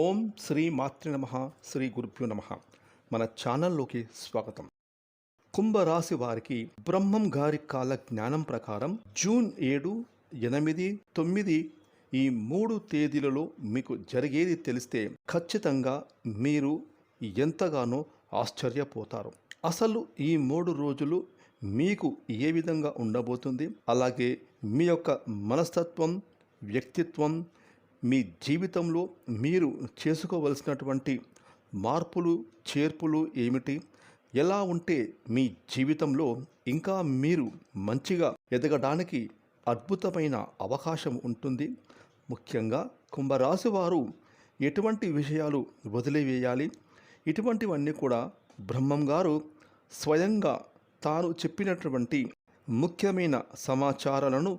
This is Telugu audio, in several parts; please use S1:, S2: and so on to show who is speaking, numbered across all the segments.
S1: ఓం శ్రీ మాతృ నమ శ్రీ గురుభ్యో నమ. మన ఛానల్లోకి స్వాగతం. కుంభరాశి వారికి బ్రహ్మం గారి కాల జ్ఞానం ప్రకారం జూన్ ఏడు ఎనిమిది తొమ్మిది ఈ మూడు తేదీలలో మీకు జరిగేది తెలిస్తే ఖచ్చితంగా మీరు ఎంతగానో ఆశ్చర్యపోతారు. అసలు ఈ మూడు రోజులు మీకు ఏ విధంగా ఉండబోతుంది? అలాగే మీ యొక్క మనస్తత్వం వ్యక్తిత్వం మీ జీవితంలో మీరు చేసుకోవలసినటువంటి మార్పులు చేర్పులు ఏమిటి? ఎలా ఉంటే మీ జీవితంలో ఇంకా మీరు మంచిగా ఎదగడానికి అద్భుతమైన అవకాశం ఉంటుంది? ముఖ్యంగా కుంభరాశి వారు ఎటువంటి విషయాలు వదిలివేయాలి? ఇటువంటివన్నీ కూడా బ్రహ్మం గారు స్వయంగా తాను చెప్పినటువంటి ముఖ్యమైన సమాచారాలను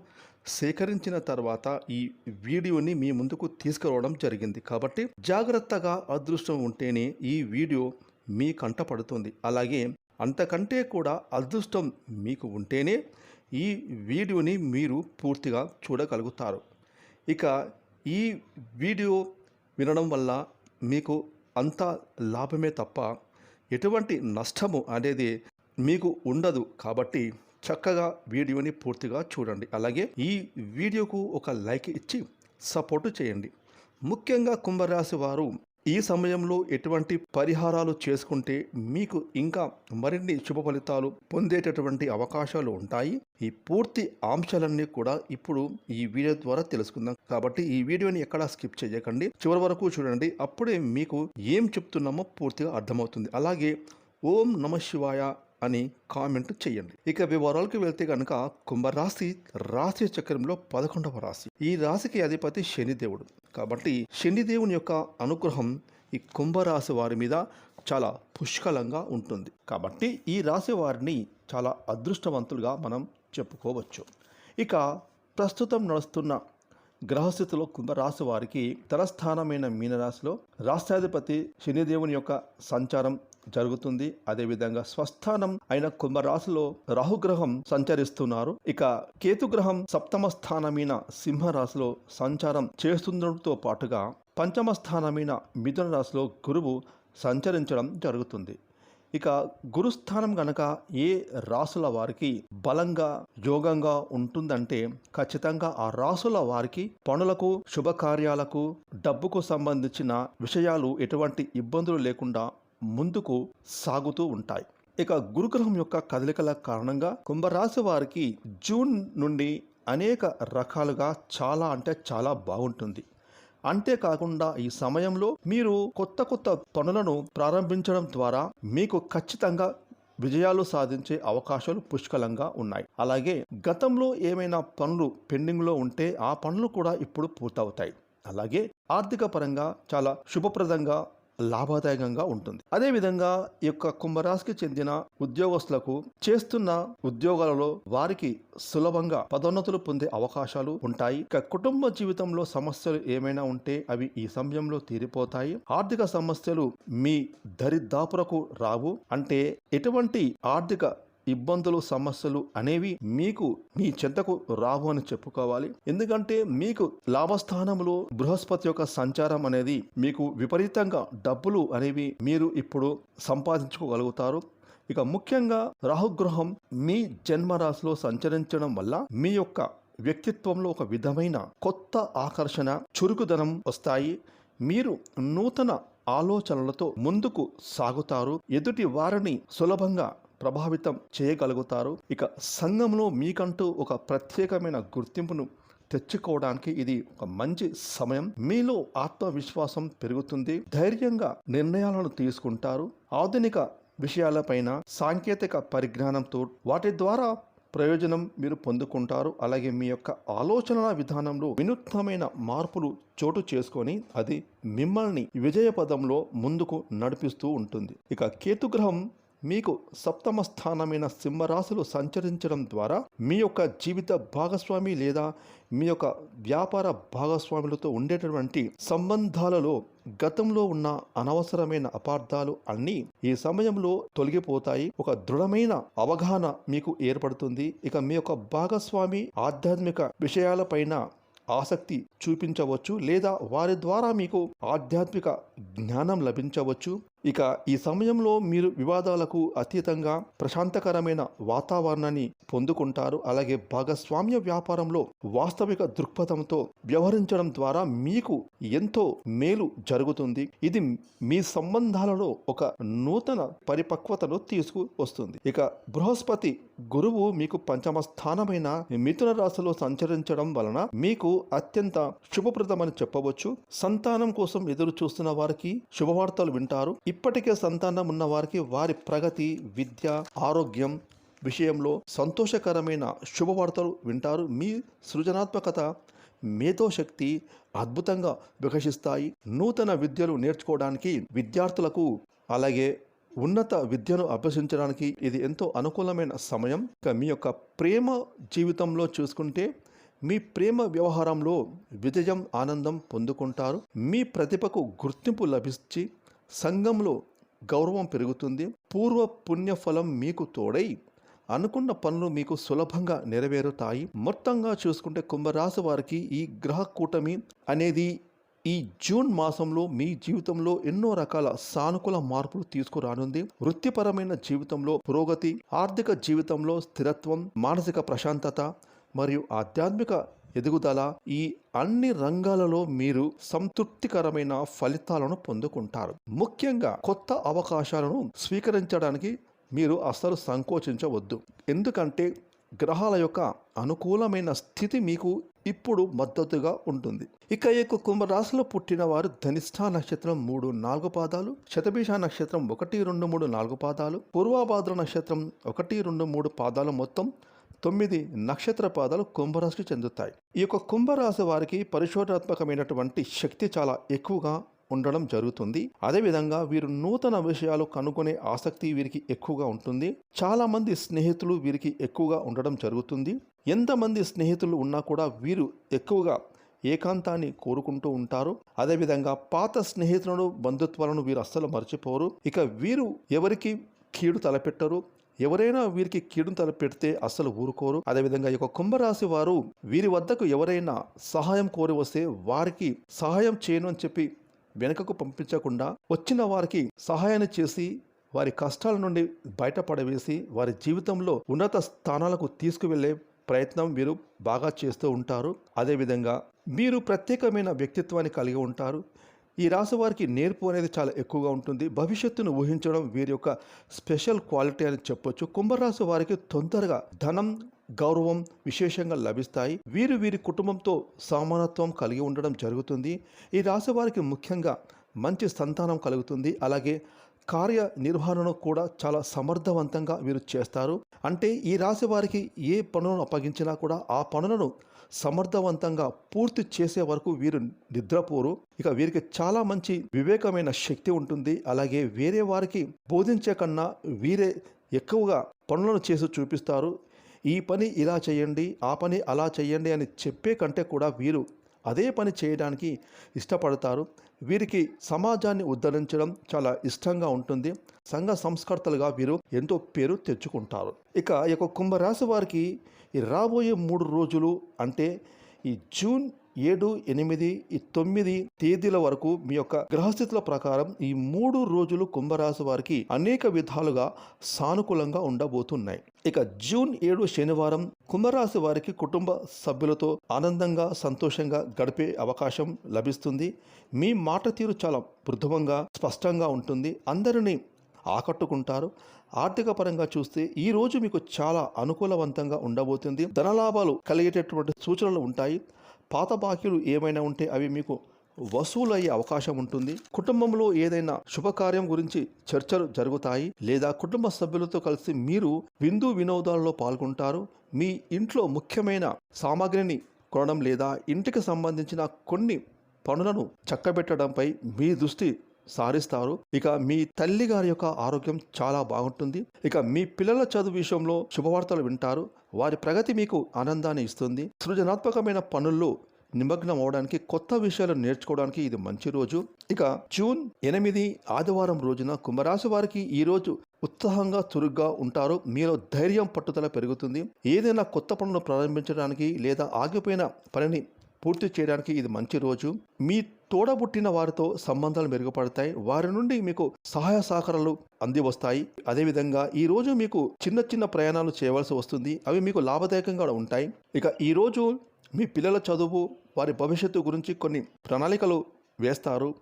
S1: సేకరించిన తర్వాత ఈ వీడియోని మీ ముందుకు తీసుకురావడం జరిగింది. కాబట్టి జాగ్రత్తగా అదృష్టం ఉంటేనే ఈ వీడియో మీ కంట పడుతుంది. అలాగే అంతకంటే కూడా అదృష్టం మీకు ఉంటేనే ఈ వీడియోని మీరు పూర్తిగా చూడగలుగుతారు. ఇక ఈ వీడియో వినడం వల్ల మీకు అంత లాభమే తప్ప ఎటువంటి నష్టము అనేది మీకు ఉండదు. కాబట్టి చక్కగా వీడియోని పూర్తిగా చూడండి. అలాగే ఈ వీడియోకు ఒక లైక్ ఇచ్చి సపోర్టు చేయండి. ముఖ్యంగా కుంభరాశి వారు ఈ సమయంలో ఎటువంటి పరిహారాలు చేసుకుంటే మీకు ఇంకా మరిన్ని శుభ ఫలితాలు పొందేటటువంటి అవకాశాలు ఉంటాయి. ఈ పూర్తి అంశాలన్నీ కూడా ఇప్పుడు ఈ వీడియో ద్వారా తెలుసుకుందాం. కాబట్టి ఈ వీడియోని ఎక్కడా స్కిప్ చేయకండి. చివరి వరకు చూడండి. అప్పుడే మీకు ఏం చెప్తున్నామో పూర్తిగా అర్థమవుతుంది. అలాగే ఓం నమ శివాయ అని కామెంట్ చేయండి. ఇక వివరాలకు వెళ్తే కనుక కుంభరాశి రాశి చక్రంలో పదకొండవ రాశి. ఈ రాశికి అధిపతి శనిదేవుడు. కాబట్టి శనిదేవుని యొక్క అనుగ్రహం ఈ కుంభరాశి వారి మీద చాలా పుష్కలంగా ఉంటుంది. కాబట్టి ఈ రాశి వారిని చాలా అదృష్టవంతులుగా మనం చెప్పుకోవచ్చు. ఇక ప్రస్తుతం నడుస్తున్న గ్రహస్థితిలో కుంభరాశి వారికి తలస్థానమైన మీనరాశిలో రాష్ట్రాధిపతి శనిదేవుని యొక్క సంచారం జరుగుతుంది. అదేవిధంగా స్వస్థానం అయిన కుంభరాశిలో రాహుగ్రహం సంచరిస్తున్నారు. ఇక కేతుగ్రహం సప్తమ స్థానమైన సింహరాశిలో సంచారం చేస్తుండటంతో పాటుగా పంచమ స్థానమైన మిథున రాశిలో గురువు సంచరించడం జరుగుతుంది. ఇక గురుస్థానం గనక ఏ రాసుల వారికి బలంగా యోగంగా ఉంటుందంటే ఖచ్చితంగా ఆ రాసుల వారికి పనులకు శుభకార్యాలకు డబ్బుకు సంబంధించిన విషయాలు ఎటువంటి ఇబ్బందులు లేకుండా ముందుకు సాగుతూ ఉంటాయి. ఇక గురుగ్రహం యొక్క కదలికల కారణంగా కుంభరాశి వారికి జూన్ నుండి అనేక రకాలుగా చాలా అంటే చాలా బాగుంటుంది. అంతేకాకుండా ఈ సమయంలో మీరు కొత్త కొత్త పనులను ప్రారంభించడం ద్వారా మీకు ఖచ్చితంగా విజయాలు సాధించే అవకాశాలు పుష్కలంగా ఉన్నాయి. అలాగే గతంలో ఏమైనా పనులు పెండింగ్లో ఉంటే ఆ పనులు కూడా ఇప్పుడు పూర్తవుతాయి. అలాగే ఆర్థిక పరంగా చాలా శుభప్రదంగా లాభదాయకంగా ఉంటుంది. అదేవిధంగా ఈ యొక్క కుంభరాశికి చెందిన ఉద్యోగస్తులకు చేస్తున్న ఉద్యోగాలలో వారికి సులభంగా పదోన్నతులు పొందే అవకాశాలు ఉంటాయి. ఇక కుటుంబ జీవితంలో సమస్యలు ఏమైనా ఉంటే అవి ఈ సమయంలో తీరిపోతాయి. ఆర్థిక సమస్యలు మీ దరిదాపురకు రావు. అంటే ఎటువంటి ఆర్థిక ఇబ్బందులు సమస్యలు అనేవి మీకు మీ చెంతకు రావు అని చెప్పుకోవాలి. ఎందుకంటే మీకు లాభస్థానంలో బృహస్పతి యొక్క సంచారం అనేది మీకు విపరీతంగా డబ్బులు అనేవి మీరు ఇప్పుడు సంపాదించుకోగలుగుతారు. ఇక ముఖ్యంగా రాహుగ్రహం మీ జన్మరాశిలో సంచరించడం వల్ల మీ యొక్క వ్యక్తిత్వంలో ఒక విధమైన కొత్త ఆకర్షణ చురుకుదనం వస్తాయి. మీరు నూతన ఆలోచనలతో ముందుకు సాగుతారు. ఎదుటి వారిని సులభంగా ప్రభావితం చేయగలుగుతారు. ఇక సంఘంలో మీకంటూ ఒక ప్రత్యేకమైన గుర్తింపును తెచ్చుకోవడానికి ఇది ఒక మంచి సమయం. మీలో ఆత్మవిశ్వాసం పెరుగుతుంది. ధైర్యంగా నిర్ణయాలను తీసుకుంటారు. ఆధునిక విషయాలపైన సాంకేతిక పరిజ్ఞానంతో వాటి ద్వారా ప్రయోజనం మీరు పొందుకుంటారు. అలాగే మీ యొక్క ఆలోచనల విధానంలో వినూత్నమైన మార్పులు చోటు చేసుకొని అది మిమ్మల్ని విజయపదంలో ముందుకు నడిపిస్తూ ఉంటుంది. ఇక కేతుగ్రహం మీకు సప్తమ స్థానమైన సింహరాశులు సంచరించడం ద్వారా మీ యొక్క జీవిత భాగస్వామి లేదా మీ యొక్క వ్యాపార భాగస్వాములతో ఉండేటటువంటి సంబంధాలలో గతంలో ఉన్న అనవసరమైన అపార్థాలు అన్నీ ఈ సమయంలో తొలగిపోతాయి. ఒక దృఢమైన అవగాహన మీకు ఏర్పడుతుంది. ఇక మీ యొక్క భాగస్వామి ఆధ్యాత్మిక విషయాలపైన ఆసక్తి చూపించవచ్చు లేదా వారి ద్వారా మీకు ఆధ్యాత్మిక జ్ఞానం లభించవచ్చు. ఇక ఈ సమయంలో మీరు వివాదాలకు అతీతంగా ప్రశాంతకరమైన వాతావరణాన్ని పొందుకుంటారు. అలాగే భాగస్వామ్య వ్యాపారంలో వాస్తవిక దృక్పథంతో వ్యవహరించడం ద్వారా మీకు ఎంతో మేలు జరుగుతుంది. ఇది మీ సంబంధాలలో ఒక నూతన పరిపక్వతను తీసుకువస్తుంది. ఇక బృహస్పతి గురువు మీకు పంచమ స్థానమైన మిథున రాశిలో సంచరించడం వలన మీకు అత్యంత శుభప్రదమని చెప్పవచ్చు. సంతానం కోసం ఎదురు చూస్తున్న వారికి శుభవార్తలు వింటారు. ఇప్పటికే సంతానం ఉన్న వారికి వారి ప్రగతి విద్య ఆరోగ్యం విషయంలో సంతోషకరమైన శుభవార్తలు వింటారు. మీ సృజనాత్మకత మేధోశక్తి అద్భుతంగా వికసిస్తాయి. నూతన విద్యలు నేర్చుకోవడానికి విద్యార్థులకు అలాగే ఉన్నత విద్యను అభ్యసించడానికి ఇది ఎంతో అనుకూలమైన సమయం. ఇక మీ యొక్క ప్రేమ జీవితంలో చూసుకుంటే మీ ప్రేమ వ్యవహారంలో విజయం ఆనందం పొందుకుంటారు. మీ ప్రతిభకు గుర్తింపు లభించి సంఘంలో గౌరవం పెరుగుతుంది. పూర్వ పుణ్యఫలం మీకు తోడై అనుకున్న పనులు మీకు సులభంగా నెరవేరుతాయి. మొత్తంగా చూసుకుంటే కుంభరాశి వారికి ఈ గ్రహ కూటమి అనేది ఈ జూన్ మాసంలో మీ జీవితంలో ఎన్నో రకాల సానుకూల మార్పులు తీసుకురానుంది. వృత్తిపరమైన జీవితంలో పురోగతి ఆర్థిక జీవితంలో స్థిరత్వం మానసిక ప్రశాంతత మరియు ఆధ్యాత్మిక ఎదుగుదల ఈ అన్ని రంగాలలో మీరు సంతృప్తికరమైన ఫలితాలను పొందుకుంటారు. ముఖ్యంగా కొత్త అవకాశాలను స్వీకరించడానికి మీరు అస్సలు సంకోచించవద్దు. ఎందుకంటే గ్రహాల యొక్క అనుకూలమైన స్థితి మీకు ఇప్పుడు మద్దతుగా ఉంటుంది. ఇక ఈ యొక్క కుంభరాశిలో పుట్టిన వారు ధనిష్ఠా నక్షత్రం మూడు నాలుగు పాదాలు శతభిష నక్షత్రం ఒకటి రెండు మూడు నాలుగు పాదాలు పూర్వాభాద్ర నక్షత్రం ఒకటి రెండు మూడు పాదాలు మొత్తం తొమ్మిది నక్షత్ర పాదాలు కుంభరాశికి చెందుతాయి. ఈ యొక్క కుంభరాశి వారికి పరిశోధనాత్మకమైనటువంటి శక్తి చాలా ఎక్కువగా ఉండడం జరుగుతుంది. అదేవిధంగా వీరు నూతన విషయాలు కనుగొనే ఆసక్తి వీరికి ఎక్కువగా ఉంటుంది. చాలా మంది స్నేహితులు వీరికి ఎక్కువగా ఉండడం జరుగుతుంది. ఎంతమంది స్నేహితులు ఉన్నా కూడా వీరు ఎక్కువగా ఏకాంతాన్ని కోరుకుంటూ ఉంటారు. అదేవిధంగా పాత స్నేహితులను బంధుత్వాలను వీరు అస్సలు మర్చిపోరు. ఇక వీరు ఎవరికి కీడు తలపెట్టరు. ఎవరైనా వీరికి కీడును తలపెడితే అస్సలు ఊరుకోరు. అదేవిధంగా ఈ యొక్క కుంభరాశి వారు వీరి వద్దకు ఎవరైనా సహాయం కోరి వస్తే వారికి సహాయం చేయను అని చెప్పి వెనుకకు పంపించకుండా వచ్చిన వారికి సహాయాన్ని చేసి వారి కష్టాల నుండి బయటపడవేసి వారి జీవితంలో ఉన్నత స్థానాలకు తీసుకువెళ్ళే ప్రయత్నం వీరు బాగా చేస్తూ ఉంటారు. అదేవిధంగా మీరు ప్రత్యేకమైన వ్యక్తిత్వాన్ని కలిగి ఉంటారు. ఈ రాశి వారికి నేర్పు అనేది చాలా ఎక్కువగా ఉంటుంది. భవిష్యత్తును ఊహించడం వీరి యొక్క స్పెషల్ క్వాలిటీ అని చెప్పొచ్చు. కుంభరాశి వారికి తొందరగా ధనం గౌరవం విశేషంగా లభిస్తాయి. వీరు వీరి కుటుంబంతో సమానత్వం కలిగి ఉండడం జరుగుతుంది. ఈ రాశి వారికి ముఖ్యంగా మంచి సంతానం కలుగుతుంది. అలాగే కార్య నిర్వహణను కూడా చాలా సమర్థవంతంగా వీరు చేస్తారు. అంటే ఈ రాశి వారికి ఏ పనులను అప్పగించినా కూడా ఆ పనులను సమర్థవంతంగా పూర్తి చేసే వరకు వీరు నిద్రపోరు. ఇక వీరికి చాలా మంచి వివేకమైన శక్తి ఉంటుంది. అలాగే వేరే వారికి బోధించే కన్నా వీరే ఎక్కువగా పనులను చేసి చూపిస్తారు. ఈ పని ఇలా చేయండి ఆ పని అలా చేయండి అని చెప్పే కంటే కూడా వీరు అదే పని చేయడానికి ఇష్టపడతారు. వీరికి సమాజాన్ని ఉద్ధరించడం చాలా ఇష్టంగా ఉంటుంది. సంఘ సంస్కర్తలుగా వీరు ఎంతో పేరు తెచ్చుకుంటారు. ఇక ఈ యొక్క కుంభరాశి వారికి రాబోయే మూడు రోజులు అంటే ఈ జూన్ ఏడు ఎనిమిది తొమ్మిది తేదీల వరకు మీ యొక్క గ్రహస్థితుల ప్రకారం ఈ మూడు రోజులు కుంభరాశి వారికి అనేక విధాలుగా సానుకూలంగా ఉండబోతున్నాయి. ఇక జూన్ ఏడు శనివారం కుంభరాశి వారికి కుటుంబ సభ్యులతో ఆనందంగా సంతోషంగా గడిపే అవకాశం లభిస్తుంది. మీ మాట తీరు చాలా మృదువంగా స్పష్టంగా ఉంటుంది. అందరినీ ఆకట్టుకుంటారు. ఆర్థిక పరంగా చూస్తే ఈ రోజు మీకు చాలా అనుకూలవంతంగా ఉండబోతుంది. ధనలాభాలు కలిగేటటువంటి సూచనలు ఉంటాయి. పాత బాకీలు ఏమైనా ఉంటే అవి మీకు వసూలయ్యే అవకాశం ఉంటుంది. కుటుంబంలో ఏదైనా శుభకార్యం గురించి చర్చలు జరుగుతాయి లేదా కుటుంబ సభ్యులతో కలిసి మీరు విందు వినోదాలలో పాల్గొంటారు. మీ ఇంట్లో ముఖ్యమైన సామాగ్రిని కొనడం లేదా ఇంటికి సంబంధించిన కొన్ని పనులను చక్కబెట్టడంపై మీ దృష్టి సారిస్తారు ఇక మీ తల్లి గారి యొక్క ఆరోగ్యం చాలా బాగుంటుంది. ఇక మీ పిల్లల చదువు విషయంలో శుభవార్తలు వింటారు. వారి ప్రగతి మీకు ఆనందాన్ని ఇస్తుంది. సృజనాత్మకమైన పనుల్లో నిమగ్నం అవడానికి కొత్త విషయాలు నేర్చుకోవడానికి ఇది మంచి రోజు. ఇక జూన్ ఎనిమిది ఆదివారం రోజున కుంభరాశి వారికి ఈ రోజు ఉత్సాహంగా చురుగ్గా ఉంటారు. మీలో ధైర్యం పట్టుదల పెరుగుతుంది. ఏదైనా కొత్త పనులు ప్రారంభించడానికి లేదా ఆగిపోయిన పనిని పూర్తి చేయడానికి ఇది మంచి రోజు. మీ తోడబుట్టిన వారితో సంబంధాలు మెరుగుపడతాయి. వారి నుండి మీకు సహాయ సహకారాలు అంది వస్తాయి అదేవిధంగా ఈ రోజు మీకు చిన్న చిన్న ప్రయాణాలు చేయవలసి వస్తుంది. అవి మీకు లాభదాయకంగా ఉంటాయి. ఇక ఈ రోజు మీ పిల్లల చదువు వారి భవిష్యత్తు గురించి కొన్ని ప్రణాళికలు వేస్తారు.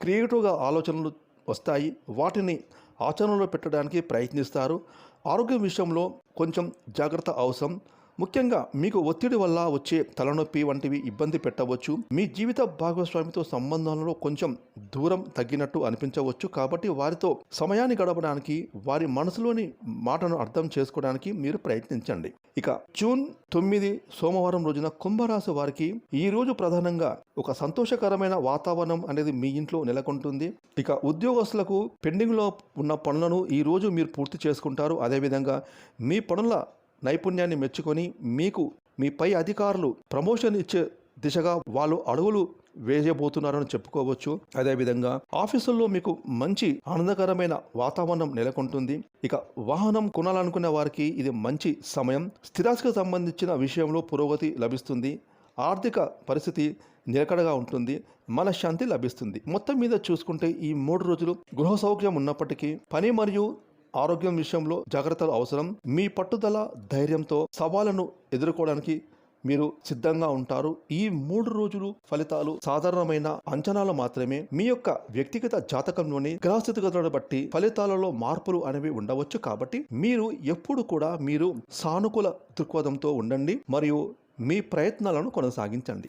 S1: క్రియేటివ్గా ఆలోచనలు వస్తాయి. వాటిని ఆచరణలో పెట్టడానికి ప్రయత్నిస్తారు. ఆరోగ్యం విషయంలో కొంచెం జాగ్రత్త అవసరం. ముఖ్యంగా మీకు ఒత్తిడి వల్ల వచ్చే తలనొప్పి వంటివి ఇబ్బంది పెట్టవచ్చు. మీ జీవిత భాగస్వామితో సంబంధాలలో కొంచెం దూరం తగ్గినట్టు అనిపించవచ్చు. కాబట్టి వారితో సమయాన్ని గడపడానికి వారి మనసులోని మాటను అర్థం చేసుకోవడానికి మీరు ప్రయత్నించండి. ఇక జూన్ తొమ్మిది సోమవారం రోజున కుంభరాశి వారికి ఈ రోజు ప్రధానంగా ఒక సంతోషకరమైన వాతావరణం అనేది మీ ఇంట్లో నెలకొంటుంది. ఇక ఉద్యోగస్తులకు పెండింగ్లో ఉన్న పనులను ఈ రోజు మీరు పూర్తి చేసుకుంటారు. అదేవిధంగా మీ పనుల నైపుణ్యాన్ని మెచ్చుకొని మీకు మీ పై అధికారులు ప్రమోషన్ ఇచ్చే దిశగా వాళ్ళు అడుగులు వేయబోతున్నారని చెప్పుకోవచ్చు. అదేవిధంగా ఆఫీసుల్లో మీకు మంచి ఆనందకరమైన వాతావరణం నెలకొంటుంది. ఇక వాహనం కొనాలనుకునే వారికి ఇది మంచి సమయం. స్థిరాస్తికి సంబంధించిన విషయంలో పురోగతి లభిస్తుంది. ఆర్థిక పరిస్థితి నిలకడగా ఉంటుంది. మనశ్శాంతి లభిస్తుంది. మొత్తం మీద చూసుకుంటే ఈ మూడు రోజులు గృహ సౌఖ్యం ఉన్నప్పటికీ పని మరియు ఆరోగ్యం విషయంలో జాగ్రత్తలు అవసరం. మీ పట్టుదల ధైర్యంతో సవాళ్ళను ఎదుర్కోవడానికి మీరు సిద్ధంగా ఉంటారు. ఈ మూడు రోజులు ఫలితాలు సాధారణమైన అంచనాలు మాత్రమే. మీ యొక్క వ్యక్తిగత జాతకంలోని గ్రహస్థితిగతులను బట్టి ఫలితాలలో మార్పులు అనేవి ఉండవచ్చు. కాబట్టి మీరు ఎప్పుడు కూడా మీరు సానుకూల దృక్పథంతో ఉండండి మరియు మీ ప్రయత్నాలను కొనసాగించండి.